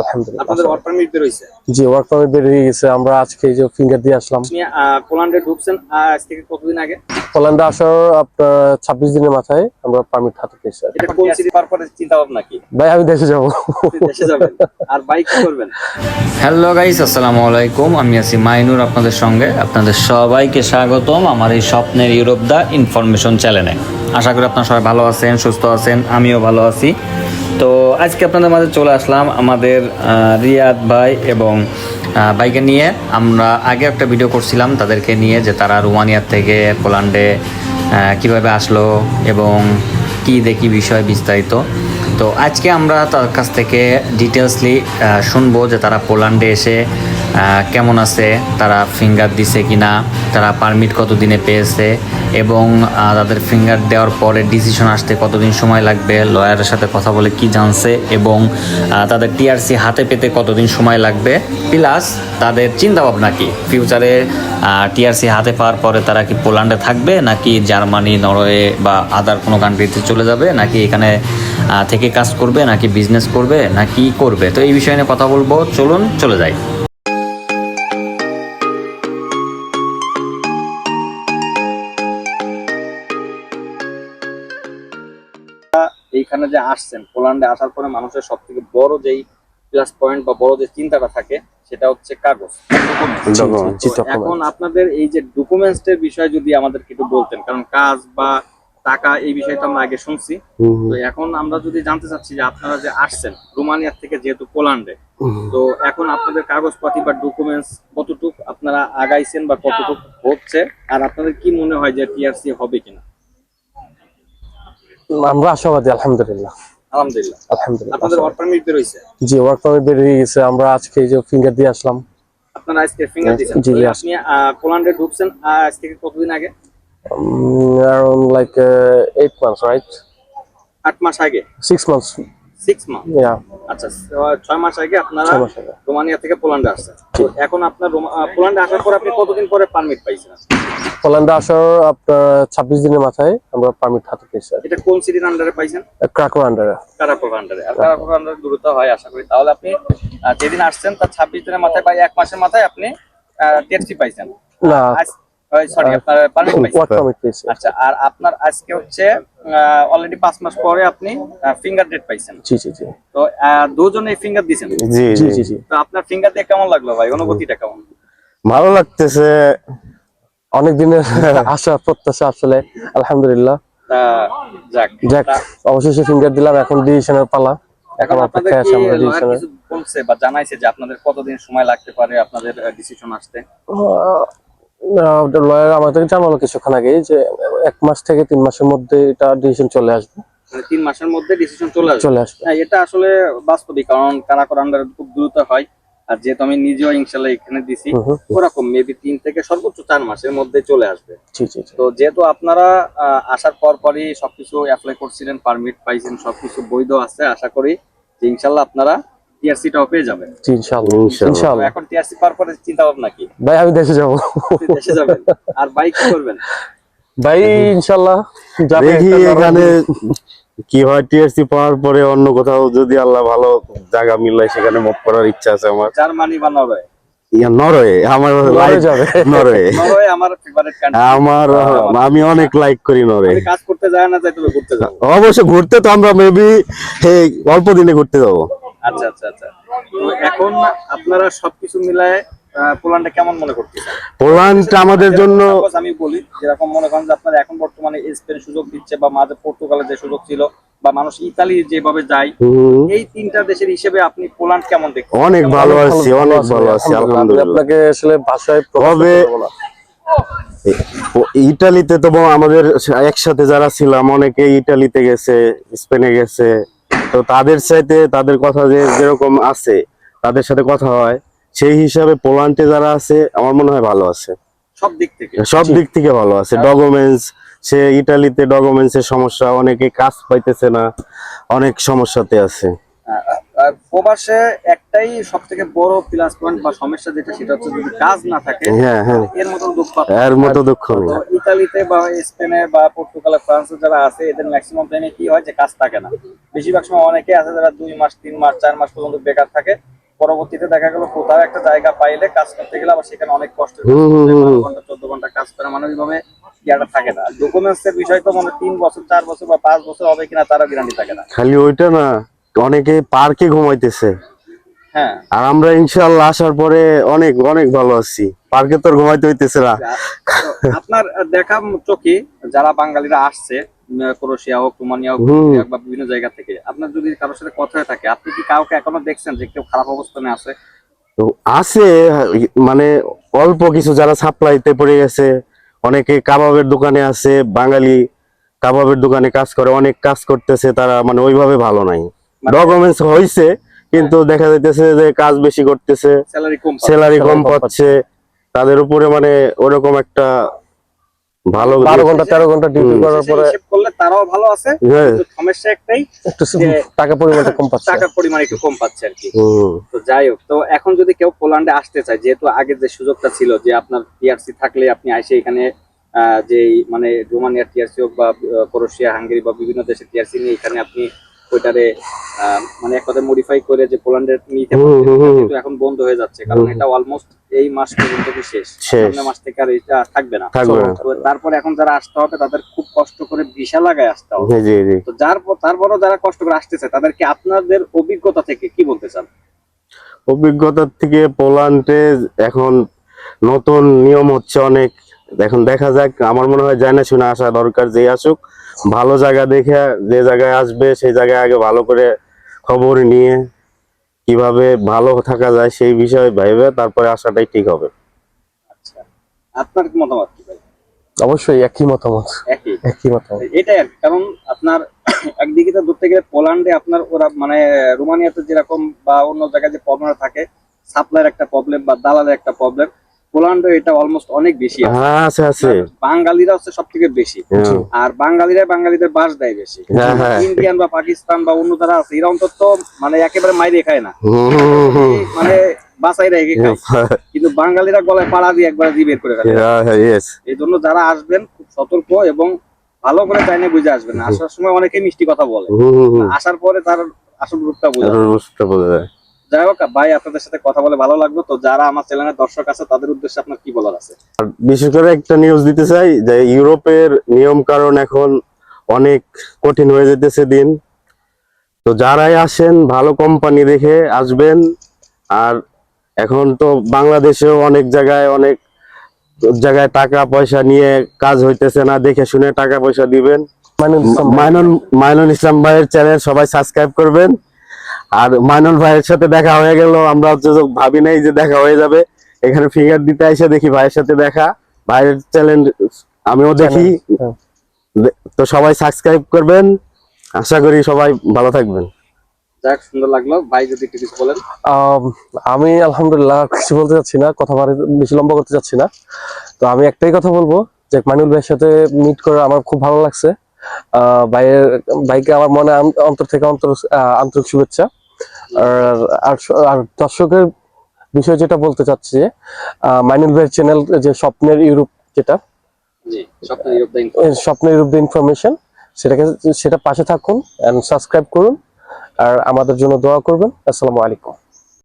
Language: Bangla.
আলহামদুলিল্লাহ। আপনাদের ওয়ার্ক পারমিট বের হইছে? জি ওয়ার্ক পারমিট বের হয়ে গেছে। আমরা আজকে যে ফিঙ্গার দিয়ে আসলাম। আপনি পোল্যান্ডে ঢুকছেন আজ থেকে কতদিন আগে? পোল্যান্ডে আসার আপনার ছাব্বিশ দিনের মাথায় আমরা পারমিট হাতে পেয়েছি এটা কোন সিটি পার পরে চিন্তা ভাবনা কি? ভাই আমি দেশে যাব। দেশে যাবেন। আর বাইক করবেন? হ্যালো গাইস আসসালামু আলাইকুম। আমি আছি মাইনুর আপনাদের সঙ্গে। আপনাদের সবাইকে স্বাগতম আমার এই স্বপ্নের ইউরোপ দা ইনফরমেশন চ্যানেলে আশা করি আপনারা সবাই ভালো আছেন সুস্থ আছেন। আমিও ভালো আছি। তো আজকে আপনাদের মাঝে চলে আসলাম আমাদের রিয়াদ ভাই এবং ভাইকে নিয়ে। আমরা আগে একটা ভিডিও করছিলাম তাদেরকে নিয়ে যে তারা রোমানিয়ার থেকে পোল্যান্ডে কীভাবে আসলো এবং কি দেখি বিষয় বিস্তারিত। তো আজকে আমরা তার কাছ থেকে ডিটেলসলি শুনব যে তারা পোল্যান্ডে এসে কেমন আছে? তারা ফিঙ্গার দিছে কিনা? তারা পারমিট কতদিনে পেয়েছে? এবং তাদের ফিঙ্গার দেওয়ার পরে ডিসিশন আসতে কতদিন সময় লাগবে? লয়ারের সাথে কথা বলে কি জানছে? এবং তাদের টিআরসি হাতে পেতে কতদিন সময় লাগবে? প্লাস তাদের চিন্তা ভাবনা কি ফিউচারে টিআরসি হাতে পাওয়ার পরে তারা কি পোল্যান্ডে থাকবে? নাকি জার্মানি, নরওয়ে বা আদার কোনো কান্ট্রিতে চলে যাবে? নাকি এখানে থেকে কাজ করবে? নাকি বিজনেস করবে? নাকি করবে? তো এই বিষয় নিয়ে কথা বলব। চলুন, চলে যাই। এইখানে যে আসছেন পোল্যান্ডে আসার পরে মানুষের সব থেকে বড় যেই প্লাস পয়েন্ট বা বড় যে চিন্তাটা থাকে সেটা হচ্ছে কাগজ। এখন আপনাদের এই যে ডকুমেন্টস এর বিষয় যদি আমাদেরকে একটু বলতেন কারণ কাজ বা টাকা এই বিষয়টা আমরা আগে শুনছি। তো এখন আমরা যদি জানতে চাচ্ছি যে আপনারা যে আসছেন রোমানিয়া থেকে যেহেতু পোল্যান্ডে তো এখন আপনাদের কাগজপাতি বা ডকুমেন্টস কতটুকু আপনারা আগাইছেন বা কতটুকু হচ্ছে আর আপনাদের কি মনে হয় যে টিআরসি হবে কিনা? আমরা আশাবাদী আলহামদুলিল্লাহ। আলহামদুলিল্লাহ। আলহামদুলিল্লাহ। আপনাদের ওয়ার্ক পারমিট বের হইছে? জি ওয়ার্ক পারমিট বের হয়ে গেছে। আমরা আজকে যে ফিঙ্গার দিয়ে আসলাম। আপনারা আজকে ফিঙ্গার দিয়েছেন। জি, আপনি পোল্যান্ডে ঢুকছেন আজ থেকে কতদিন আগে? around like uh, eight months right? আট মাস আগে? Six months six month yeah আচ্ছা ছ- ছয় মাস আগে আপনারা রোমানিয়া থেকে পোল্যান্ডে আসছেন। তো এখন আপনার পোল্যান্ডে আসার পর আপনি কতদিন পরে পারমিট পাইছেন পোল্যান্ডে আসার আপনার ছাব্বিশ দিনের মাথায় আমরা পারমিট হাতে পেয়েছি এটা কোন সিটির আন্ডারে পাইছেন? ক্রাকোর আন্ডারে কারাকোর আন্ডারে আর কারাকোর আন্ডারে দূরত্ব হয় আশা করি। তাহলে আপনি যেদিন আসছেন তার ছাব্বিশ দিনের মাথায় বা এক মাসের মাথায় আপনি টেক্সি পাইছেন। না। সরি আপনার পারমিট পাইছেন। ওয়ার্ক পারমিট পেয়েছি। আচ্ছা আর আপনার আজকে হচ্ছে অলরেডি পাঁচ মাস পরে আপনি ফিঙ্গার ডেট পাইছেন। জি জি জি। তো আহ, দুজনে ফিঙ্গার দিয়েছেন জি জি। জি জি জি। তো আপনার ফিঙ্গার দিয়ে কেমন লাগল ভাই? অনুভূতিটা কেমন? ভালো লাগতেছে। অনেক দিনের আশা প্রত্যাশা আসলে আলহামদুলিল্লাহ। যাক অবশেষে ফিঙ্গার দিলাম এখন ডিসিশনের পালা। এখন অপেক্ষায় আছে আমরা ডিসিশনের বলছে বা জানাইছে যে আপনাদের কতদিন সময় লাগতে পারে আপনাদের ডিসিশন আসতে? লয়ার আমাদের জানালো কিছুক্ষণ আগে যে এক মাস থেকে তিন মাসের মধ্যে এটা ডিসিশন চলে আসবে। মানে তিন মাসের মধ্যে ডিসিশন চলে আসবে? চলে আসবে। হ্যাঁ এটা আসলে বাস্তবিক কারণ কারাকর আন্ডারে খুব দ্রুত হয়। আর যেহেতু আমি নিজেও ইনশাল্লাহ এখানে দিছি। ওরকম মেবি তিন থেকে সর্বোচ্চ চার মাসের মধ্যে চলে আসবে। তো যেহেতু আপনারা আহ, আসার পর পরই সবকিছু অ্যাপ্লাই করছিলেন পারমিট পাইছেন সবকিছু বৈধ আছে আশা করি যে ইনশাল্লাহ আপনারা টিআরসিটাও পেয়ে যাবেন। জি ইনশাআল্লাহ ইনশাআল্লাহ। এখন টিআরসি পাওয়ার পরে চিন্তা ভাবনা কি? ভাই আমি দেশে যাব। দেশে যাবেন। আর বাইক কি করবেন? ভাই ইনশাআল্লাহ দেখি এখানে কি হয় টিএসসি পাওয়ার পরে অন্য কোথাও যদি আল্লাহ ভালো জায়গা মিলায় সেখানে মুভ করার ইচ্ছা আছে আমার। জার্মানি বা নরওয়ে? নরওয়ে। আমার নরওয়ে লাইক যাবে। নরওয়ে। নরওয়ে আমার ফেভারিট কান্ট্রি আমার আমি অনেক লাইক করি নরওয়ে। কাজ করতে যায় না যাই তবে ঘুরতে অবশ্য ঘুরতে তো আমরা মেবি অল্প দিনে ঘুরতে যাব। আচ্ছা আচ্ছা আচ্ছা। তো এখন আপনারা সবকিছু মিলায় আহ, পোল্যান্ডে কেমন মনে করতেছেন? পোল্যান্ড আমাদের জন্য আমি বলি যেরকম মনে করেন যে আপনারা এখন বর্তমানে স্পেন সুযোগ দিচ্ছে বা মাঝে পর্তুগালের যে সুযোগ ছিল বা মানুষ ইতালি যেভাবে যায় এই তিনটা দেশের হিসেবে আপনি পোল্যান্ড কেমন দেখছেন অনেক ভালো আছি অনেক ভালো আছি আলহামদুলিল্লাহ। আপনাকে আসলে ভাষায়। ও- ইটালিতে তো আমাদের একসাথে যারা ছিলাম অনেকে ইটালিতে গেছে স্পেনে গেছে। তো তাদের সাথে তাদের কথা যে যেরকম আছে তাদের সাথে কথা হয়। সেই হিসাবে পোল্যান্ডে যারা আছে আমার মনে হয় ভালো আছে। সব দিক থেকে। সব দিক থেকে ভালো আছে। ডকুমেন্টস সে ইটালিতে ডকুমেন্টস এর সমস্যা অনেকে কাজ পাইতেছে না অনেক সমস্যাতে আছে। আর প্রবাসে একটাই সব থেকে বড় প্লাস পয়েন্ট বা সমস্যা যেটা সেটা হচ্ছে যদি কাজ না থাকে হ্যাঁ হ্যাঁ। এর দুঃখ আর এর মতো দুঃখ ইতালিতে বা স্পেনে বা পর্তুগালে ফ্রান্সে যারা আছে এদের ম্যাক্সিমাম টাইমে কি হয় যে কাজ থাকে না। বেশিরভাগ সময় অনেকে আছে যারা দুই মাস তিন মাস চার মাস পর্যন্ত বেকার থাকে। পরবর্তীতে দেখা গেল কোথাও একটা জায়গা পাইলে কাজ করতে গেলে আবার সেখানে অনেক কষ্ট। ঘণ্টা চোদ্দ ঘণ্টা কাজ করে মানে ইয়াটা থাকে না। ডকুমেন্টস এর বিষয় তো মানে তিন বছর চার বছর বা পাঁচ বছর হবে কিনা গ্যারান্টি থাকে না। খালি ওইটা না অনেকে পার্কে ঘুমাইতেছে। হ্যাঁ। আর আমরা ইনশাল্লাহ আসার পরে অনেক অনেক ভালো আছি। পার্কে তো ঘুমাইতে হইতেছে না। আপনার দেখা চোখে যারা বাঙালিরা আসছে উম, ক্রোয়েশিয়া হোক রোমানিয়া হোক বা বিভিন্ন জায়গা থেকে। আপনার যদি কারোর সাথে কথা থাকে আপনি কি কাউকে এখনও দেখছেন যে কেউ খারাপ অবস্থানে আছে আছে মানে অল্প কিছু যারা সাপ্লাইতে পড়ে গেছে অনেকে কাবাবের দোকানে আছে বাঙালি কাবাবের দোকানে কাজ করে অনেক কাজ করতেছে তারা মানে ওইভাবে ভালো নাই। মানে- ডকুমেন্টস হয়েছে কিন্তু দেখা যাইতেছে যে কাজ বেশি করতেছে স্যালারি কম স্যালারি কম কম পাচ্ছে। তাদের উপরে মানে ওরকম একটা ভালো বারো ঘণ্টা তেরো ঘণ্টা ডিউটি করার পরে হিসেব করলে তারাও ভালো আছে। হ্যাঁ। কিন্তু সমস্যা একটাই একটু টাকা পরিমাণটা কম পাচ্ছে। টাকার পরিমাণ একটু কম পাচ্ছে আর কি। তো যাই হোক তো এখন যদি কেউ পোল্যান্ডে আসতে চায় যেহেতু আগে যে সুযোগটা ছিল যে আপনার টিআরসি থাকলে আপনি এসে এখানে আহ, যে মানে রোমানিয়া টিআরসি হোক বা ক্রোশিয়া হাঙ্গেরি বা বিভিন্ন দেশের টিআরসি নিয়ে এখানে আপনি ওইটারে মানে এক কথায় মডিফাই করে যে পোল্যান্ডে নিতে। কিন্তু এখন বন্ধ হয়ে যাচ্ছে কারণ এটা অলমোস্ট এই মাস পর্যন্ত শেষ। সামনের মাস থেকে আর এটা থাকবে না। তারপর এখন যারা আসতে হবে তাদের খুব কষ্ট করে ভিসা লাগায় আসতে হবে। জি জি জি। তো যার পর- তারপরও যারা কষ্ট করে আসতেছে তাদেরকে আপনাদের অভিজ্ঞতা থেকে কি বলতে চান? অভিজ্ঞতার থেকে পোল্যান্ডে এখন নতুন নিয়ম হচ্ছে অনেক এখন দেখা যাক আমার মনে হয় জানা শুনে আসা দরকার যে আসুক। ভালো জায়গা দেখে যে জায়গায় আসবে সেই জায়গায় আগে ভালো করে খবর নিয়ে কীভাবে ভালো থাকা যায় সেই বিষয়ে ভেবে তারপরে আসাটাই ঠিক হবে। আচ্ছা আপনার কি মতামত কি ভাই? অবশ্যই একই মতামত। একই? একই মতামত। এটাই আর কারণ আপনার একদিকে তো ধরতে গেলে পোল্যান্ডে আপনার ওরা মানে রোমানিয়াতে যেরকম বা অন্য জায়গায় যে প্রবলেম থাকে সাপ্লাইয়ের একটা প্রবলেম বা দালালের একটা প্রবলেম পোল্যান্ডে এটা অলমোস্ট অনেক বেশি আছে। হ্যাঁ আছে বাঙালিরা হচ্ছে সব থেকে বেশি। হ্যাঁ। আর বাঙালিরা বাঙালিদের বাস দেয় বেশি। হ্যাঁ। ইন্ডিয়ান বা পাকিস্তান বা অন্য যারা আছে এরা অন্তত মানে একেবারে মাইরে খায় না। মানে বাসাই রেখে খায়। কিন্তু বাঙালিরা গলায় পাড়া দিয়ে একবার দিয়ে বের করে ফেলে। এই জন্য যারা আসবেন খুব সতর্ক এবং ভালো করে জানে বুঝে আসবেন আসার সময় অনেকে মিষ্টি কথা বলে। আসার পরে তার আসল রূপটা বোঝা বুঝতে বোঝা যায়। যাই হোক ভাই আপনাদের সাথে কথা বলে ভালো লাগল। তো যারা আমার চ্যানেলের দর্শক আছে তাদের উদ্দেশ্যে আপনার কি বলার আছে? বিশেষ করে একটা নিউজ দিতে চাই যে ইউরোপের নিয়ম কারণ এখন অনেক কঠিন হয়ে যেতেছে দিন। তো যারাই আসেন ভালো কোম্পানি দেখে আসবেন। আর এখন তো বাংলাদেশেও অনেক জায়গায় অনেক জায়গায় টাকা পয়সা নিয়ে কাজ হইতেছে না দেখে শুনে টাকা পয়সা দিবেন। মাইনুল ইসলাম ভাইয়ের চ্যানেল সবাই সাবস্ক্রাইব করবেন। আর মাইনুল ভাইয়ের সাথে দেখা হয়ে গেল। আমরা ভাবি নাই যে দেখা হয়ে যাবে। এখানে ফিঙ্গার দিতে এসে দেখি ভাইয়ের সাথে দেখা। ভাইয়ের চ্যানেল আমিও দেখি। হ্যাঁ। তো সবাই সাবস্ক্রাইব করবেন। আশা করি সবাই ভালো থাকবেন। যাক সুন্দর লাগল। ভাই যদি একটু কিছু বলেন। আমি আলহামদুলিল্লাহ কিছু বলতে চাচ্ছি না। কথা বেশি লম্বা করতে চাচ্ছি না। তো আমি একটাই কথা বলব যে মাইনুল ভাইয়ের সাথে মিট করে আমার খুব ভালো লাগছে। আহ, ভাইয়ের ভাইকে আমার মনে অন্তর থেকে অন্তর আন্তরিক শুভেচ্ছা। আর দর্শকের বিষয় যেটা বলতে চাচ্ছি যে মাইনুল ভাইয়ের চ্যানেল যে স্বপ্নের ইউরোপ যেটা স্বপ্নের ইউরোপ দ্য ইনফরমেশন সেটাকে সেটা পাশে থাকুন এন্ড সাবস্ক্রাইব করুন আর আমাদের জন্য দোয়া করবেন। আসসালামু আলাইকুম।